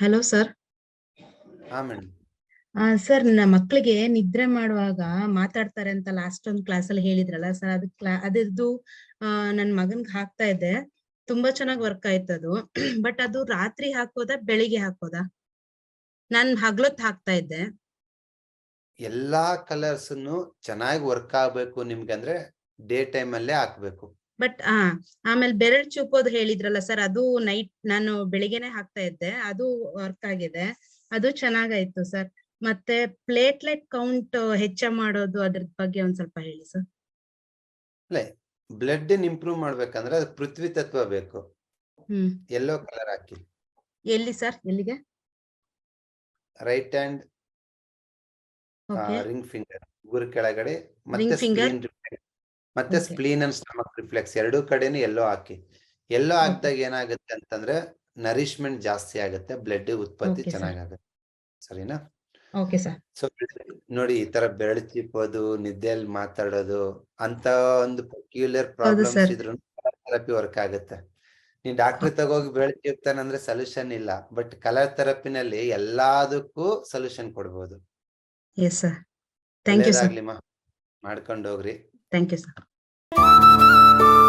Hello sir sir ನನ್ನ ಮಕ್ಳಿಗೆ ನಿದ್ರೆ ಮಾಡುವಾಗ ಮಾತಾಡ್ತಾರೆ ಅಂತ ಲಾಸ್ಟ್ ಒಂದ್ ಕ್ಲಾಸ್ ಅಲ್ಲಿ ಹೇಳಿದ್ರಲ್ಲ ಸರ್ ಅದು ಆ ನನ್ ಮಗನ್ಗೆ ಹಾಕ್ತಾ ಇದ್ದೆ. ತುಂಬಾ ಚೆನ್ನಾಗ್ ವರ್ಕ್ ಆಯ್ತು ಅದು. ಬಟ್ ಅದು ರಾತ್ರಿ ಹಾಕೋದಾ ಬೆಳಿಗ್ಗೆ ಹಾಕೋದಾ ನಾನ್ ಹಗ್ಲತ್ ಹಾಕ್ತಾ ಇದ್ದೆ. ಎಲ್ಲಾ ಕಲರ್ಸ್ ಚೆನ್ನಾಗಿ ವರ್ಕ್ ಆಗ್ಬೇಕು ನಿಮ್ಗೆ ಅಂದ್ರೆ ಡೇ ಟೈಮ್ ಅಲ್ಲೇ ಹಾಕ್ಬೇಕು. ಬಟ್ ಆ ಆಮೇಲೆ ಬೆರಳ್ ಚೂಪೋದ್ ಹೇಳಿದ್ರಲ್ಲ ಸರ್ ಅದು ನೈಟ್ ನಾನು ಬೆಳಿಗ್ಗೆನೆ ಹಾಕ್ತಾ ಇದ್ದೆ. ಅದು ವರ್ಕ್ ಆಗಿದೆ. ಅದು ಚೆನ್ನಾಗಾಯ್ತು ಸರ್ ಮತ್ತೆ ಪ್ಲೇಟ್ಲೆಟ್ ಕೌಂಟ್ ಹೆಚ್ಚ ಮಾಡೋದು ಅದ್ರ ಬಗ್ಗೆ ಒಂದ್ ಸ್ವಲ್ಪ ಹೇಳಿ ಸರ್ ಬ್ಲಡ್ ಇಂಪ್ರೂವ್ ಮಾಡ್ಬೇಕಂದ್ರೆ ಅದು ಪೃಥ್ವಿ ತತ್ವ ಬೇಕು. ಎಲ್ಲೋ ಕಲರ್ ಹಾಕಿ. ಎಲ್ಲಿ ಸರ್ ಎಲ್ಲಿಗೆ? ರೈಟ್ ಹ್ಯಾಂಡ್ ರಿಂಗ್ ಫಿಂಗರ್ ಗುರು ಕೆಳಗಡೆ ಮತ್ತೆ ಮತ್ತೆ. ಸ್ಪ್ಲೀನ್ ಅಂಡ್ ಸ್ಟಮಕ್ ರಿಫ್ಲೆಕ್ಸ್ ಎರಡೂ ಕಡೆನೂ ಎಲ್ಲೋ ಹಾಕಿ. ಎಲ್ಲೋ ಹಾಕಿದಾಗ ಏನಾಗುತ್ತೆ ಅಂತಂದ್ರೆ ನರಿಶ್ಮೆಂಟ್ ಜಾಸ್ತಿ ಆಗುತ್ತೆ ಬ್ಲಡ್ ಉತ್ಪತ್ತಿ. ಚೆನ್ನಾಗಾಗುತ್ತೆ. ಸರಿನಾ? ಓಕೆ ಸರ್ ಸೊ ನೋಡಿ ಈ ತರ ಬೆರಳು ಚಿಪ್ಪೋದು ನಿದ್ದೆಯಲ್ಲಿ ಮಾತಾಡೋದು ಅಂತ ಒಂದು ಪರ್ಕ್ಯುಲರ್ ಪ್ರಾಬ್ಲಮ್ಸ್. ಇದ್ರು ಥೆರಪಿ ವರ್ಕ್ ಆಗುತ್ತೆ. ನೀನ್ ಡಾಕ್ಟರ್ ತಗೋಗಿ ಬೆರಳು ಚಿಪ್ತಾನಂದ್ರೆ ಸೊಲ್ಯೂಷನ್ ಇಲ್ಲ ಬಟ್ ಕಲರ್ ಥೆರಪಿನಲ್ಲಿ ಎಲ್ಲದಕ್ಕೂ ಸೊಲ್ಯೂಷನ್ ಕೊಡ್ಬೋದು. Yes sir thank you sir ಮಾಡ್ಕೊಂಡು ಹೋಗ್ರಿ thank you sir Thank you.